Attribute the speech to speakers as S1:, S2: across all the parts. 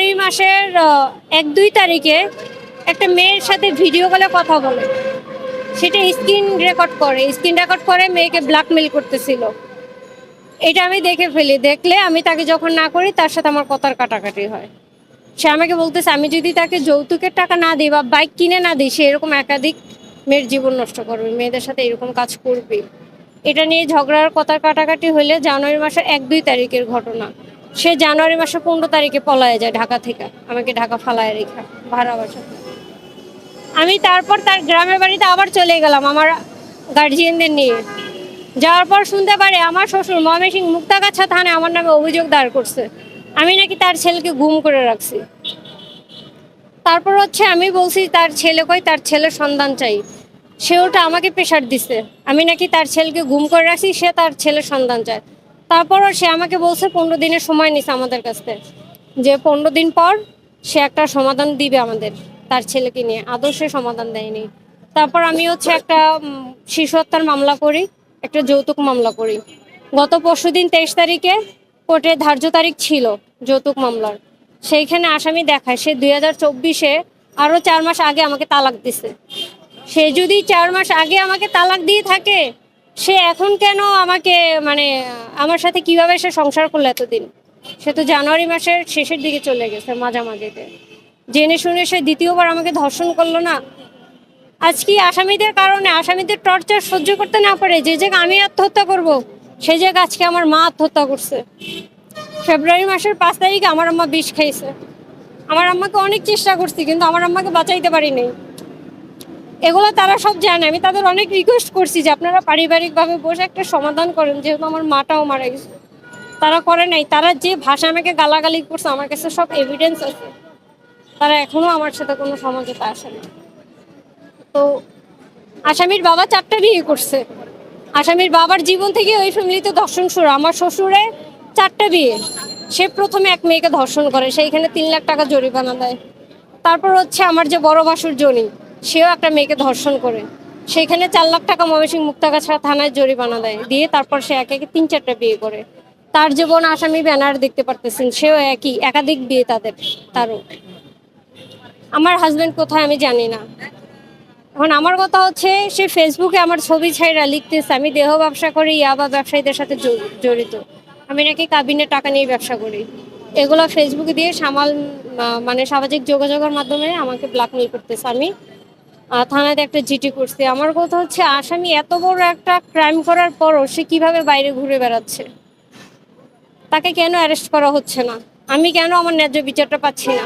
S1: জানুয়ারি মাসের এক দুই তারিখে একটা মেয়ের সাথে ভিডিও কলে কথা বলে। সেটা স্ক্রিন রেকর্ড করে। স্ক্রিন রেকর্ড করে মেয়েকে ব্ল্যাকমেল করতেছিল। এটা আমি দেখে ফেলি। দেখলে আমি তাকে যখন না করি, তার সাথে আমার কথার কাটাকাটি হয়। সে আমাকে বলতেছে, আমি যদি তাকে যৌতুকের টাকা না দিই বা বাইক কিনে না দিই, সে এরকম একাধিক মেয়ের জীবন নষ্ট করবে। মেয়েদের সাথে এরকম কাজ করবে। এটা নিয়ে ঝগড়ার কথার কাটাকাটি হলে জানুয়ারি মাসের এক দুই তারিখের ঘটনা। সে জানুয়ারি মাসের পনেরো তারিখে পলায় যায় ঢাকা থেকে, আমাকে ঢাকা ফালায় রেখা, ভাড়া বাসা আমি তারপর তার গ্রামের বাড়িতে আবার চলে গেলাম আমার গার্জিয়ানদের নিয়ে। যাওয়ার পর শুনতে পারে আমার শ্বশুর ময়মনসিং মুক্তাগাছা থানায় আমার নামে অভিযোগ দায়ের করছে। আমি নাকি তার ছেলেকে গুম করে রাখছি। তারপর হচ্ছে আমি বলছি, তার ছেলে কই? তার ছেলের সন্ধান চাই। সে ওটা আমাকে প্রেশার দিছে। আমি নাকি তার ছেলেকে গুম করে রাখছি, সে তার ছেলের সন্ধান চায়। তারপরও সে আমাকে বলছে পনেরো দিনের সময় নিছে আমাদের কাছ যে পনেরো দিন পর সে একটা সমাধান দিবে আমাদের, তার ছেলেকে নিয়ে। আদৌ সে সমাধান দেয়নি। তারপর আমি হচ্ছে একটা শিশু হত্যার মামলা করি, একটা যৌতুক মামলা করি। গত পরশু দিন তেইশ তারিখে কোর্টে ধার্য তারিখ ছিল যৌতুক মামলার। সেইখানে আসামি দেখায়, সে দুই হাজার চব্বিশে আরও চার মাস আগে আমাকে তালাক দিছে। সে যদি চার মাস আগে আমাকে তালাক দিয়ে থাকে সে এখন কেন আমাকে মানে আমার সাথে কীভাবে সে সংসার করল এতদিন? সে তো জানুয়ারি মাসের শেষের দিকে চলে গেছে মাঝামাঝিতে। জেনে শুনে সে দ্বিতীয়বার আমাকে ধর্ষণ করল না। আজকে আসামিদের কারণে, আসামিদের টর্চার সহ্য করতে না পারে, যে জায়গায় আমি আত্মহত্যা করব সেই জায়গায় আজকে আমার মা আত্মহত্যা করছে। ফেব্রুয়ারি মাসের পাঁচ তারিখে আমার আম্মা বিষ খাইছে। আমার আম্মাকে অনেক চেষ্টা করছি, কিন্তু আমার আম্মাকে বাঁচাইতে পারি পারিনি এগুলো তারা সব জানে। আমি তাদের অনেক রিকোয়েস্ট করছি যে আপনারা পারিবারিকভাবে বসে একটা সমাধান করেন, যেহেতু আমার মাটাও মারা গেছে। তারা করে নাই। তারা যে ভাষা আমাকে গালাগালি করছে, আমার কাছে সব এভিডেন্স আছে। তারা এখনও আমার সাথে কোনো সমাজতে আসে না। তো আসামির বাবা চারটা বিয়ে করছে। আসামির বাবার জীবন থেকে ওই ফ্যামিলিতে ধর্ষণ শুরু। আমার শ্বশুরে চারটা বিয়ে। সে প্রথমে এক মেয়েকে ধর্ষণ করে। সেইখানে তিন লাখ টাকা জরিমানা দেয়। তারপর হচ্ছে আমার যে বড় বাসুর জনি সেও একটা মেয়েকে ধর্ষণ করে। সেইখানে চার লাখ টাকা ময়মনসিংহ মুক্তাগাছা থানায় জরিমানা দেয়। দিয়ে তারপর সে একে একে তিন চারটা বিয়ে করে। তার জীবন আসামি ব্যানার দেখতে পারতেছেন, সেও একই, একাধিক বিয়ে তাদের, তারও। আমার হাজব্যান্ড কোথায় আমি জানি না। এখন আমার কথা হচ্ছে, সে ফেসবুকে আমার ছবি ছাইরা লিখতেছে, আমি দেহ ব্যবসা করি ইয়াবা ব্যবসায়ীদের সাথে জড়িত। আমি নাকি কাবিনে টাকা নিয়ে ব্যবসা করি। এগুলো ফেসবুকে দিয়ে সামাল মানে সামাজিক যোগাযোগের মাধ্যমে আমাকে ব্ল্যাকমেল করতেছে। আমি থানাতে একটা জিটি করছি। আমার কথা হচ্ছে, আসামি এত বড় একটা ক্রাইম করার পরও সে কীভাবে বাইরে ঘুরে বেড়াচ্ছে? তাকে কেন অ্যারেস্ট করা হচ্ছে না? আমি কেন আমার ন্যায্য বিচারটা পাচ্ছি না?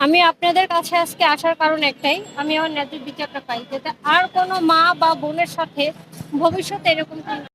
S1: আমি আপনাদের কাছে আজকে আসার কারণ একটাই, আমি আমার ন্যায্য বিচারটা পাই। যাতে আর কোনো মা বা বোনের সাথে ভবিষ্যতে এরকম